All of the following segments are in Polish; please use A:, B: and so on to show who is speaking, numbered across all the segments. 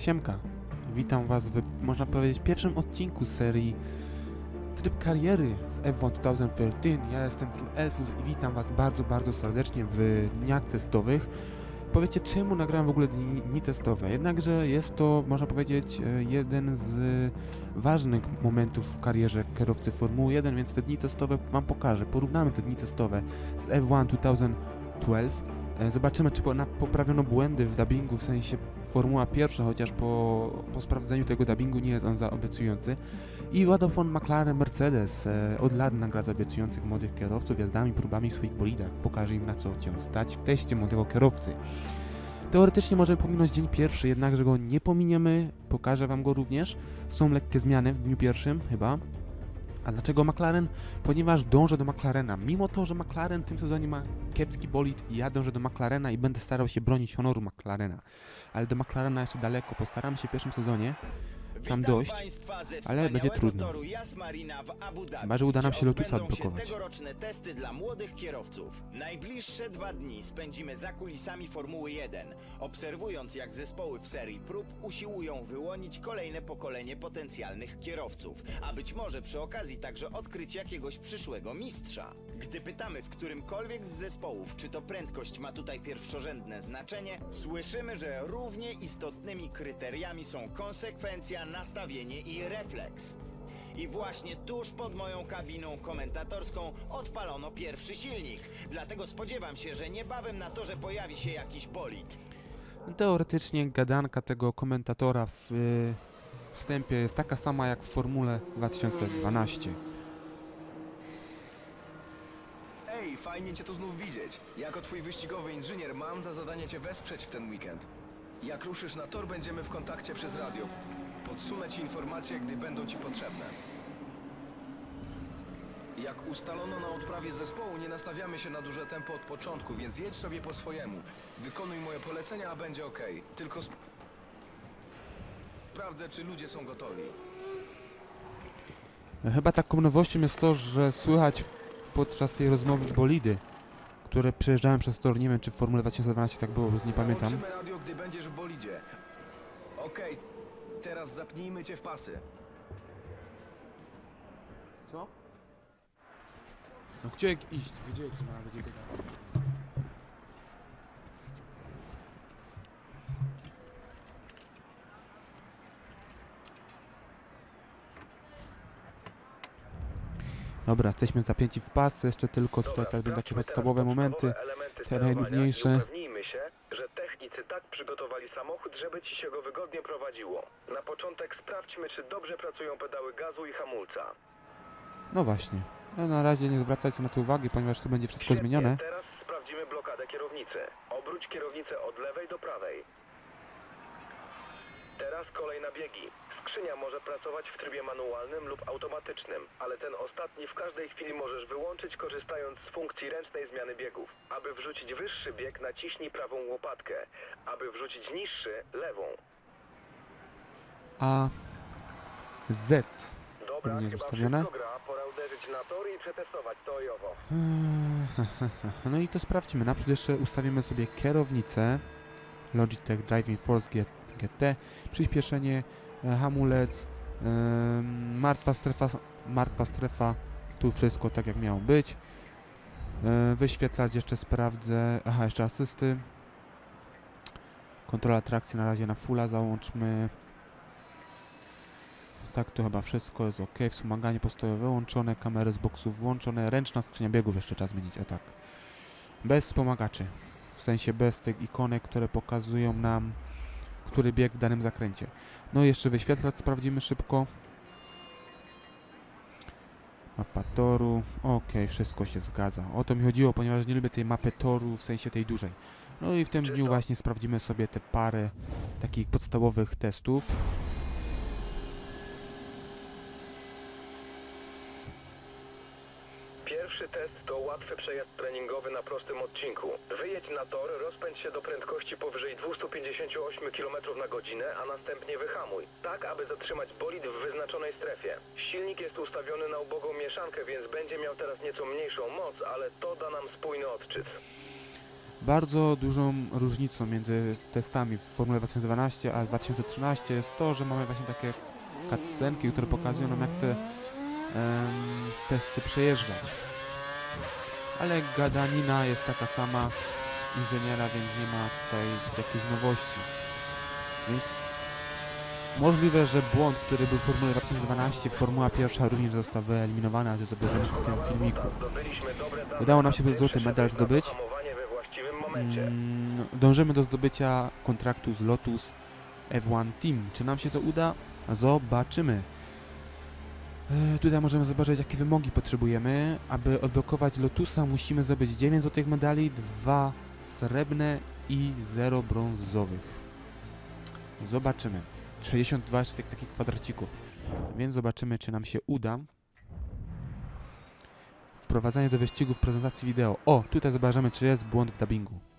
A: Siemka, witam was w, można powiedzieć, pierwszym odcinku serii Tryb kariery z F1 2013. Ja jestem Król Elfów i witam was bardzo, bardzo serdecznie w dniach testowych. Powiecie, czemu nagrałem w ogóle dni, dni testowe? Jednakże jest to, można powiedzieć, e, jeden z ważnych momentów w karierze kierowcy Formuły 1, więc te dni testowe wam pokażę. Porównamy te dni testowe z F1 2012. E, Zobaczymy, czy poprawiono błędy w dubbingu, w sensie Formuła pierwsza, chociaż po, po sprawdzeniu tego dubbingu nie jest on za obiecujący. I Wadafone McLaren Mercedes e, od lat nagradza obiecujących młodych kierowców jazdami, próbami w swoich bolidach. Pokaże im na co cię stać w teście młodego kierowcy. Teoretycznie możemy pominąć dzień pierwszy, jednakże go nie pominiemy, pokażę wam go również. Są lekkie zmiany w dniu pierwszym chyba. A dlaczego McLaren? Ponieważ dążę do McLarena. Mimo to, że McLaren w tym sezonie ma kiepski bolid, ja dążę do McLarena i będę starał się bronić honoru McLarena. Ale do McLarena jeszcze daleko. Postaram się w pierwszym sezonie tam
B: ze
A: ale będzie trudno. Chyba, że uda nam się Lotusa odblokować.
B: tegoroczne testy dla młodych kierowców. Najbliższe dwa dni spędzimy za kulisami Formuły 1, obserwując jak zespoły w serii prób usiłują wyłonić kolejne pokolenie potencjalnych kierowców, a być może przy okazji także odkryć jakiegoś przyszłego mistrza. Gdy pytamy w którymkolwiek z zespołów, czy to prędkość ma tutaj pierwszorzędne znaczenie, słyszymy, że równie istotnymi kryteriami są konsekwencja, nastawienie i refleks. I właśnie tuż pod moją kabiną komentatorską odpalono pierwszy silnik. Dlatego spodziewam się, że niebawem na torze pojawi się jakiś bolid.
A: Teoretycznie gadanka tego komentatora w y, wstępie jest taka sama jak w Formule 2012.
C: fajnie cię tu znów widzieć. Jako twój wyścigowy inżynier mam za zadanie cię wesprzeć w ten weekend. Jak ruszysz na tor, będziemy w kontakcie przez radio. Podsunę ci informacje, gdy będą ci potrzebne. Jak ustalono na odprawie zespołu, nie nastawiamy się na duże tempo od początku, więc jedź sobie po swojemu. Wykonuj moje polecenia, a będzie ok. Tylko sp- sprawdzę, czy ludzie są gotowi.
A: Chyba taką nowością jest to, że słychać podczas tej rozmowy bolidy, które przejeżdżałem przez tor. Nie wiem, czy w Formule 2012 tak było, bo nie pamiętam.
C: Radio, gdy będziesz w bolidzie. Okej, teraz zapnijmy cię w pasy.
A: Co? No gdzie iść? Gdzie iść? No? Dobra, jesteśmy zapięci w pasy, jeszcze tylko tutaj tak będą takie podstawowe momenty. te.
D: Upewnijmy się, że technicy tak przygotowali samochód, żeby ci się go wygodnie prowadziło. Na początek sprawdźmy, czy dobrze pracują pedały gazu i hamulca.
A: No właśnie. No, na razie nie zwracajcie na to uwagi, ponieważ tu będzie wszystko
D: Świetnie,
A: zmienione.
D: Teraz sprawdzimy blokadę kierownicy. Obróć kierownicę od lewej do prawej. Teraz kolej na biegi. Skrzynia może pracować w trybie manualnym lub automatycznym, ale ten ostatni w każdej chwili możesz wyłączyć korzystając z funkcji ręcznej zmiany biegów. Aby wrzucić wyższy bieg, naciśnij prawą łopatkę. Aby wrzucić niższy, lewą.
A: A Z.
D: Dobra,
A: U mnie
D: chyba wszystko gra. Pora uderzyć na tor i przetestować to i owo.
A: No i to sprawdźmy. Naprzód jeszcze ustawimy sobie kierownicę. Logitech Driving Force G- GT. Przyspieszenie, hamulec, em, martwa strefa, martwa strefa. Tu wszystko tak jak miało być. E, Wyświetlać jeszcze sprawdzę. Aha, jeszcze asysty. Kontrola trakcji na razie na fulla załączmy. Tak, to chyba wszystko jest ok. Wspomaganie postojowe wyłączone, kamery z boksów włączone, ręczna skrzynia biegów jeszcze trzeba zmienić, o tak. Bez wspomagaczy. W sensie bez tych ikonek, które pokazują nam, który bieg w danym zakręcie. No jeszcze wyświetlacz sprawdzimy szybko. Mapa toru. Ok, wszystko się zgadza. O to mi chodziło, ponieważ nie lubię tej mapy toru, w sensie tej dużej. No i w tym dniu właśnie sprawdzimy sobie te parę takich podstawowych testów.
D: Pierwszy test to łatwy przejazd treningowy na prostym odcinku. Wyjedź na tor, rozpędź się do prędkości powyżej 258 km na godzinę, a następnie wyhamuj. Tak, aby zatrzymać bolid w wyznaczonej strefie. Silnik jest ustawiony na ubogą mieszankę, więc będzie miał teraz nieco mniejszą moc, ale to da nam spójny odczyt.
A: Bardzo dużą różnicą między testami w Formule 2012 a 2013 jest to, że mamy właśnie takie cutscenki, które pokazują nam jak te em, testy przejeżdżać. Ale gadanina jest taka sama inżyniera, więc nie ma tutaj jakiejś nowości. Więc możliwe, że błąd, który był w Formule 2012, Formuła pierwsza również został wyeliminowany, ale zobaczymy w tym filmiku. Udało nam się złoty medal zdobyć. Mm, dążymy do zdobycia kontraktu z Lotus F1 Team. Czy nam się to uda? Zobaczymy. E, tutaj możemy zobaczyć, jakie wymogi potrzebujemy. Aby odblokować Lotusa, musimy zdobyć 9 złotych medali, 2 srebrne i 0 brązowych. Zobaczymy. 62 jeszcze tych takich kwadracików. Więc zobaczymy, czy nam się uda. Wprowadzanie do wyścigów prezentacji wideo. O, tutaj zobaczymy, czy jest błąd w dubbingu.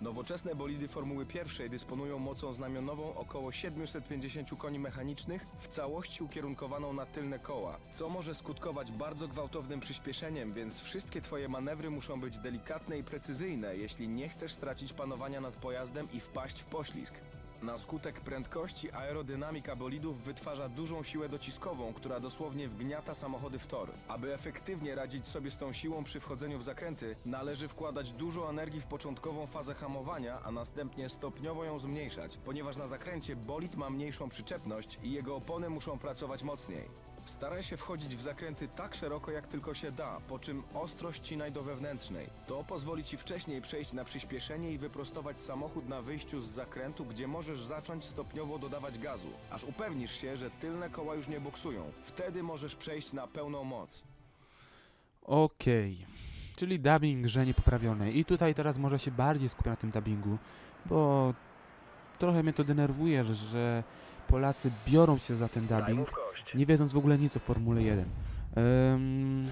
C: Nowoczesne bolidy Formuły pierwszej dysponują mocą znamionową około 750 koni mechanicznych, w całości ukierunkowaną na tylne koła, co może skutkować bardzo gwałtownym przyspieszeniem, więc wszystkie twoje manewry muszą być delikatne i precyzyjne, jeśli nie chcesz stracić panowania nad pojazdem i wpaść w poślizg. Na skutek prędkości aerodynamika bolidów wytwarza dużą siłę dociskową, która dosłownie wgniata samochody w tor. Aby efektywnie radzić sobie z tą siłą przy wchodzeniu w zakręty, należy wkładać dużo energii w początkową fazę hamowania, a następnie stopniowo ją zmniejszać, ponieważ na zakręcie bolid ma mniejszą przyczepność i jego opony muszą pracować mocniej. Staraj się wchodzić w zakręty tak szeroko jak tylko się da, po czym ostro ścinaj do wewnętrznej. To pozwoli Ci wcześniej przejść na przyspieszenie i wyprostować samochód na wyjściu z zakrętu, gdzie możesz zacząć stopniowo dodawać gazu, aż upewnisz się, że tylne koła już nie boksują. Wtedy możesz przejść na pełną moc.
A: Okej. Czyli dubbing grze niepoprawiony. I tutaj teraz może się bardziej skupię na tym dubbingu, bo trochę mnie to denerwuje, że, że Polacy biorą się za ten dubbing. Nie wiedząc w ogóle nic o Formule 1. Ym,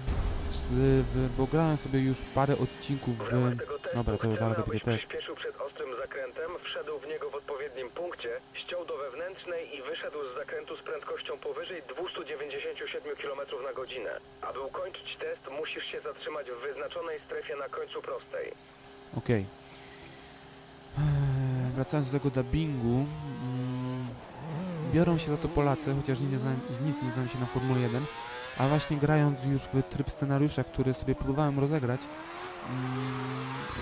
A: z, w, bo grałem sobie już parę odcinków
D: W
A: Dobra, to zaraz
D: abyś
A: zrobię test.
D: przyspieszył przed ostrym zakrętem, wszedł w niego w odpowiednim punkcie, ściął do wewnętrznej i wyszedł z zakrętu z prędkością powyżej 297 km na godzinę. Aby ukończyć test, musisz się zatrzymać w wyznaczonej strefie na końcu prostej.
A: Okej. Eee, Wracając do tego dubbingu, biorą się za to Polacy, chociaż nic nie, znam, nic nie znam się na Formule 1, a właśnie grając już w tryb scenariusza, który sobie próbowałem rozegrać, mm,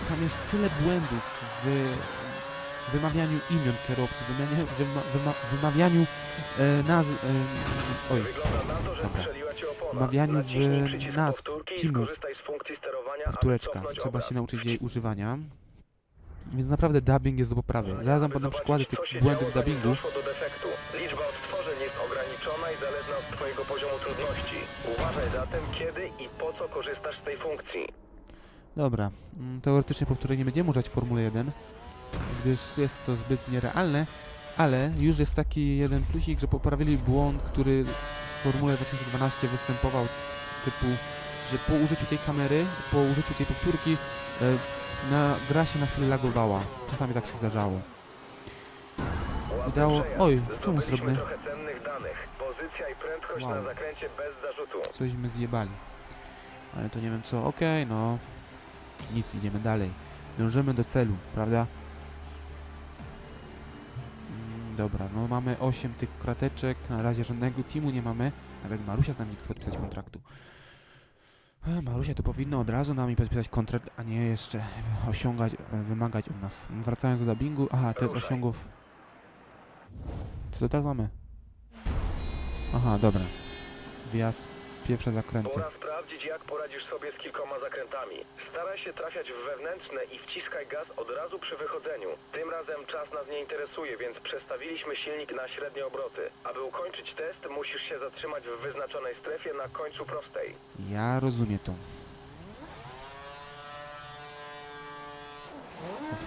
A: tam jest tyle błędów w wymawianiu imion kierowców, wymawianiu, wyma, wyma, wymawianiu e, nazw, e, oj, Dobra. Wmawianiu w nazw teamów
D: cofnąć
A: Trzeba się nauczyć jej używania. Więc naprawdę dubbing jest do poprawy. Zaraz wam podam przykłady tych błędów dubbingu.
D: Twojego poziomu trudności. Uważaj zatem, kiedy i po co korzystasz z tej funkcji.
A: Dobra, mm, teoretycznie powtórzenie nie będziemy używać Formuły 1, gdyż jest to zbyt nierealne, ale już jest taki jeden plusik, że poprawili błąd, który w Formule 2012 występował, typu, że po użyciu tej kamery, po użyciu tej powtórki, e, na, gra się na chwilę lagowała. Czasami tak się zdarzało. Udało- oj, czemu srebrny?
D: trochę cennych danych. Pozycja i prędkość
A: Wow.
D: na zakręcie bez zarzutu.
A: Coś my zjebali. Ale to nie wiem co. Okej, no. Nic, idziemy dalej. Dążymy do celu, prawda? Mm, dobra, no mamy 8 tych krateczek. Na razie żadnego teamu nie mamy. Nawet Marusia z nami nie chce podpisać kontraktu. E, Marusia to powinno od razu nami podpisać kontrakt, a nie jeszcze osiągać, e, wymagać od nas. Wracając do dubbingu. Aha, to jest
D: Ruszaj.
A: osiągów. Co to teraz mamy? Aha, dobra. Wjazd, pierwsze zakręty.
D: Pora sprawdzić, jak poradzisz sobie z kilkoma zakrętami. Staraj się trafiać w wewnętrzne i wciskaj gaz od razu przy wychodzeniu. Tym razem czas nas nie interesuje, więc przestawiliśmy silnik na średnie obroty. Aby ukończyć test, musisz się zatrzymać w wyznaczonej strefie na końcu prostej.
A: Ja rozumiem to.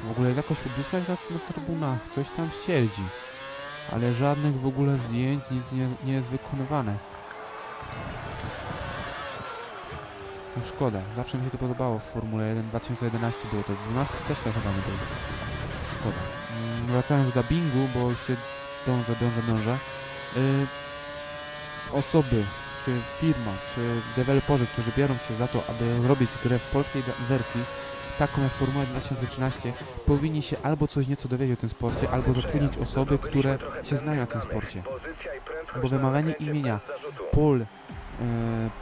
A: W ogóle jakaś publiczność na, na trybunach, coś tam siedzi. Ale żadnych w ogóle zdjęć, nic nie, nie jest wykonywane. No szkoda, zawsze mi się to podobało w Formule 1, 2011 było to, 12 też to chyba nie było. Szkoda. Mm, Wracając do dubbingu, bo się dążę, dążę, dążę. Y, osoby, czy firma, czy deweloperzy, którzy biorą się za to, aby robić grę w polskiej wersji, taką jak Formuła 2013, powinni się albo coś nieco dowiedzieć o tym sporcie, albo zatrudnić osoby, które się znają na tym sporcie. Bo wymawianie imienia. Paul, e,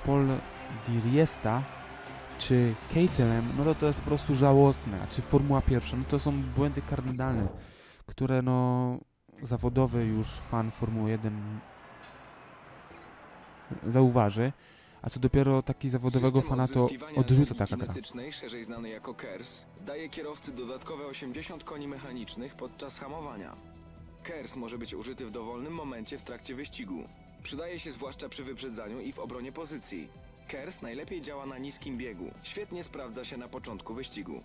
A: Paul Di Riesta czy Caterham, no to to jest po prostu żałosne, a czy Formuła pierwsza, no to są błędy kardynalne, które no zawodowy już fan Formuły 1 zauważy, a co dopiero taki zawodowego
C: System
A: fana to
C: odzyskiwania
A: odrzuca taka gra.
C: kinetycznej, szerzej znany jako KERS, daje kierowcy dodatkowe 80 koni mechanicznych podczas hamowania. KERS może być użyty w dowolnym momencie w trakcie wyścigu. Przydaje się zwłaszcza przy wyprzedzaniu i w obronie pozycji. KERS najlepiej działa na niskim biegu. Świetnie sprawdza się na początku wyścigu.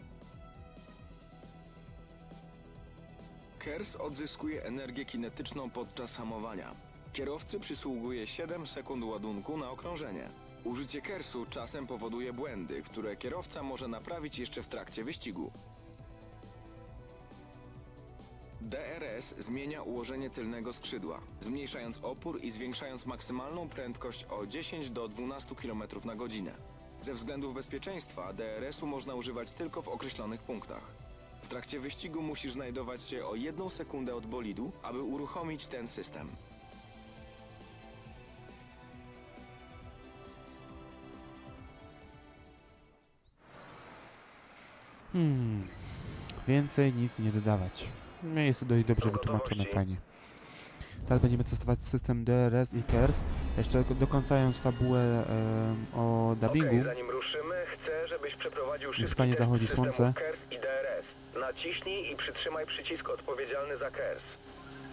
C: KERS odzyskuje energię kinetyczną podczas hamowania. Kierowcy przysługuje 7 sekund ładunku na okrążenie. Użycie KERSu czasem powoduje błędy, które kierowca może naprawić jeszcze w trakcie wyścigu. DRS zmienia ułożenie tylnego skrzydła, zmniejszając opór i zwiększając maksymalną prędkość o 10 do 12 km na godzinę. Ze względów bezpieczeństwa DRS-u można używać tylko w określonych punktach. W trakcie wyścigu musisz znajdować się o jedną sekundę od bolidu, aby uruchomić ten system.
A: Hmm, więcej nic nie dodawać. Jest to dość dobrze wytłumaczone, fajnie. Teraz będziemy testować system DRS i KERS, jeszcze dokończając fabułę em, o dubbingu.
D: Okej, zanim ruszymy, chcę, żebyś przeprowadził szybki
A: fajnie
D: test
A: zachodzi
D: systemu
A: słońce.
D: KERS i DRS. Naciśnij i przytrzymaj przycisk odpowiedzialny za KERS.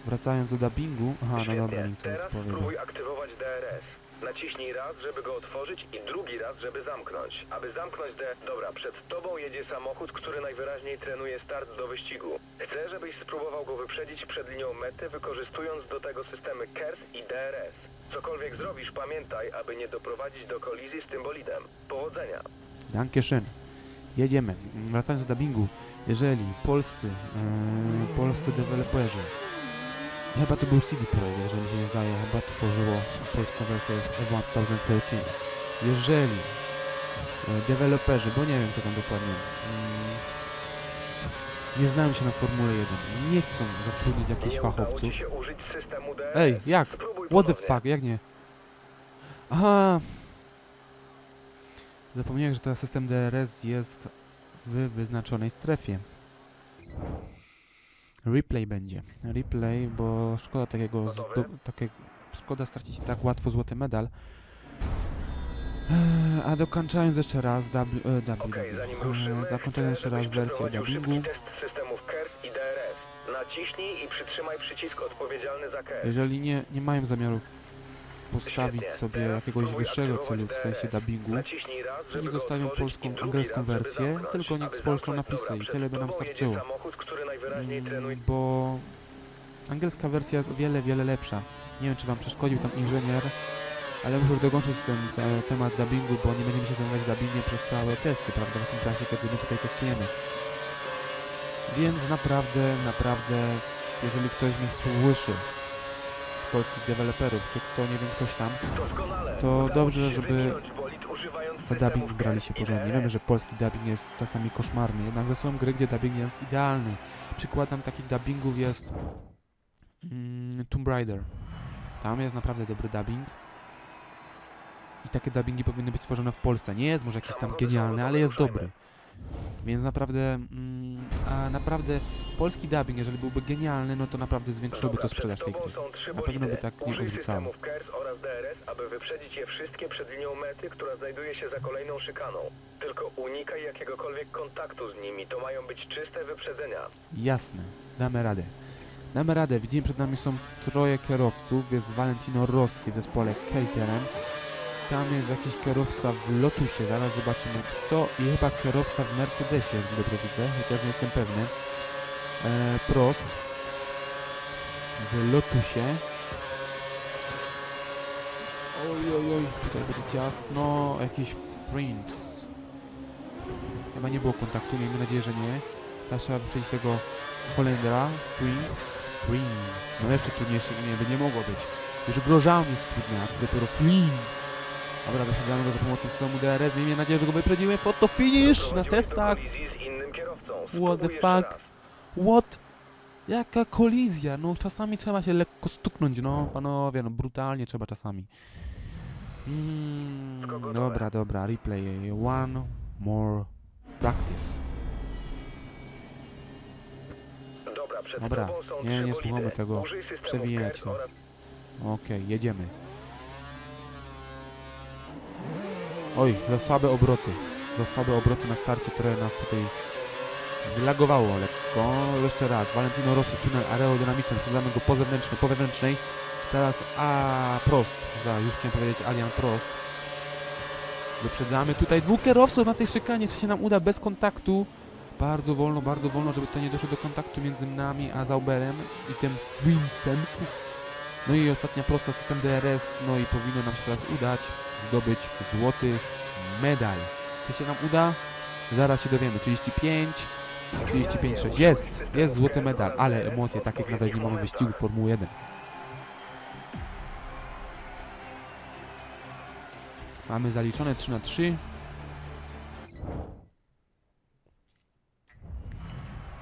A: Wracając do dubbingu, aha, no
D: Świetnie.
A: dobra, niech to
D: Teraz spróbuj aktywować DRS. Naciśnij raz, żeby go otworzyć i drugi raz, żeby zamknąć. Aby zamknąć D... Dobra, przed tobą jedzie samochód, który najwyraźniej trenuje start do wyścigu. Chcę, żebyś spróbował go wyprzedzić przed linią mety, wykorzystując do tego systemy KERS i DRS. Cokolwiek zrobisz, pamiętaj, aby nie doprowadzić do kolizji z tym bolidem. Powodzenia!
A: Dankeschön. Jedziemy. Wracając do dubbingu, jeżeli polscy, e, polscy deweloperzy, chyba to był CD Projekt, jeżeli mi się nie zdaje, chyba tworzyło polską wersję F1 2013. Jeżeli e, deweloperzy, bo nie wiem co tam dokładnie, mm, nie znają się na Formule 1, nie chcą zatrudnić jakichś fachowców. Ej, jak? What the fuck, jak nie? Aha! Zapomniałem, że ten system DRS jest w wyznaczonej strefie. Replay będzie. Replay, bo szkoda takiego... Takie, szkoda stracić tak łatwo złoty medal. Eee, A dokończając jeszcze raz W, e, w,
D: Okej, zanim
A: e, zakończając jeszcze raz wersję dubbingu.
D: za KERS.
A: Jeżeli nie, nie mają zamiaru postawić sobie jakiegoś wyższego celu w sensie dubbingu,
D: go
A: zostawią polską, angielską wersję, tylko niech spolszczą napisy i tyle by nam starczyło. Mm, Bo angielska wersja jest o wiele, wiele lepsza. Nie wiem, czy wam przeszkodził tam inżynier, ale muszę już dokończyć ten te, temat dubbingu, bo nie będziemy się zajmować dubbingiem przez całe testy, prawda, w tym czasie, kiedy my tutaj testujemy. Więc naprawdę, naprawdę, jeżeli ktoś mnie słyszy polskich deweloperów, czy kto, nie wiem, ktoś tam, to dobrze, żeby za dubbing brali się porządnie. Wiemy, że polski dubbing jest czasami koszmarny, jednakże są gry, gdzie dubbing jest idealny. Przykładem takich dubbingów jest mm, Tomb Raider. Tam jest naprawdę dobry dubbing. I takie dubbingi powinny być tworzone w Polsce. Nie jest może jakiś tam genialny, ale jest dobry. Więc naprawdę, mm, a naprawdę polski dubbing, jeżeli byłby genialny, no to naprawdę zwiększyłby
D: Dobra,
A: to sprzedaż
D: przed
A: tej gry. Na pewno by tak nie
D: Użyj systemów KERS oraz DRS, aby wyprzedzić je wszystkie przed linią mety, która znajduje się za kolejną szykaną. Tylko unikaj jakiegokolwiek kontaktu z nimi, to mają być czyste wyprzedzenia.
A: Jasne, damy radę. Damy radę, widzimy przed nami są troje kierowców, jest Valentino Rossi w zespole Caterham. Tam jest jakiś kierowca w Lotusie, zaraz zobaczymy kto i chyba kierowca w Mercedesie, jak dobrze widzę, chociaż nie jestem pewny. E, Prost w Lotusie. Oj, oj, oj, tutaj będzie ciasno, jakiś Friends. Chyba nie było kontaktu, miejmy nadzieję, że nie. Teraz trzeba wyprzedzić tego Holendra. Friends. Friends. No jeszcze trudniejsze imię by nie mogło być. Już Grosjean jest trudny, a co dopiero Friends. Dobra, wysiadamy go za pomocą systemu DRS. Miejmy nadzieję, że go wyprzedzimy. Foto finish na testach. What the fuck? What? Jaka kolizja? No czasami trzeba się lekko stuknąć, no panowie, no brutalnie trzeba czasami. Mm, dobra, dobra, replay. One more practice.
D: Dobra,
A: nie, nie słuchamy tego. Przewijać to. Okej, jedziemy. Oj, za słabe obroty. Za słabe obroty na starcie, które nas tutaj zlagowało lekko. Jeszcze raz, Valentino Rossi, tunel aerodynamiczny, przedzamy go po zewnętrznej, po wewnętrznej. Teraz A prost, za, już chciałem powiedzieć Alian Prost. Wyprzedzamy tutaj dwóch kierowców na tej szykanie, czy się nam uda bez kontaktu. Bardzo wolno, bardzo wolno, żeby to nie doszło do kontaktu między nami a Zauberem i tym Vincem. No i ostatnia prosta system DRS, no i powinno nam się teraz udać zdobyć złoty medal. Czy się nam uda? Zaraz się dowiemy. 35, 35, 6. Jest! Jest złoty medal, ale emocje, tak jak nawet nie mamy wyścigu Formuły 1. Mamy zaliczone 3 na 3.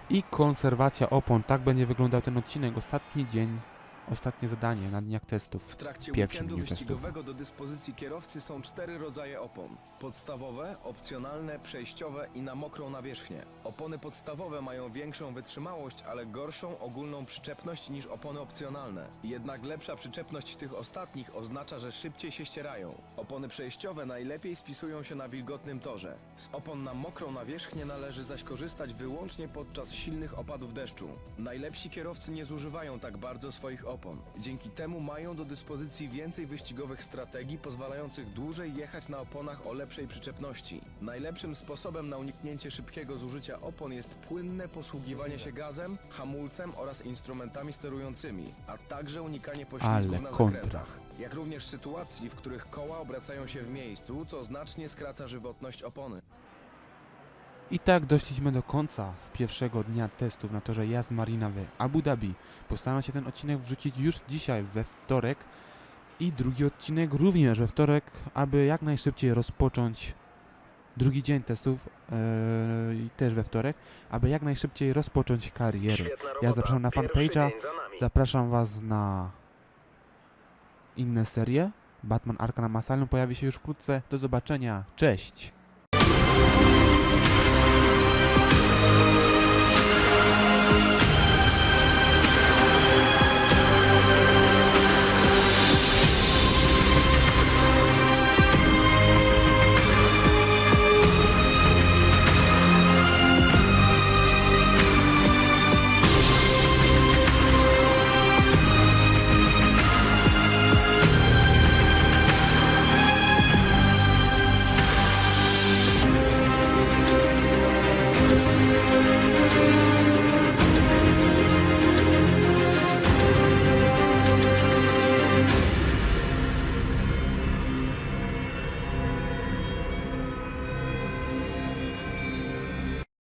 A: I konserwacja opon. Tak będzie wyglądał ten odcinek. Ostatni dzień, ostatnie zadanie na dniach testów.
C: W trakcie
A: Pierwszym
C: weekendu
A: dniu testów.
C: wyścigowego do dyspozycji kierowcy są cztery rodzaje opon. Podstawowe, opcjonalne, przejściowe i na mokrą nawierzchnię. Opony podstawowe mają większą wytrzymałość, ale gorszą ogólną przyczepność niż opony opcjonalne. Jednak lepsza przyczepność tych ostatnich oznacza, że szybciej się ścierają. Opony przejściowe najlepiej spisują się na wilgotnym torze. Z opon na mokrą nawierzchnię należy zaś korzystać wyłącznie podczas silnych opadów deszczu. Najlepsi kierowcy nie zużywają tak bardzo swoich opon. Dzięki temu mają do dyspozycji więcej wyścigowych strategii pozwalających dłużej jechać na oponach o lepszej przyczepności. Najlepszym sposobem na uniknięcie szybkiego zużycia opon jest płynne posługiwanie się gazem, hamulcem oraz instrumentami sterującymi, a także unikanie poślizgów
A: Ale
C: na
A: kontra.
C: zakrętach. Jak również sytuacji, w których koła obracają się w miejscu, co znacznie skraca żywotność opony.
A: I tak doszliśmy do końca pierwszego dnia testów na torze Jazd Marina w Abu Dhabi. Postaram się ten odcinek wrzucić już dzisiaj, we wtorek. I drugi odcinek również we wtorek, aby jak najszybciej rozpocząć drugi dzień testów yy, i też we wtorek, aby jak najszybciej rozpocząć karierę. Ja zapraszam na fanpage'a. Zapraszam Was na inne serie. Batman Arkham Asylum pojawi się już wkrótce. Do zobaczenia. Cześć!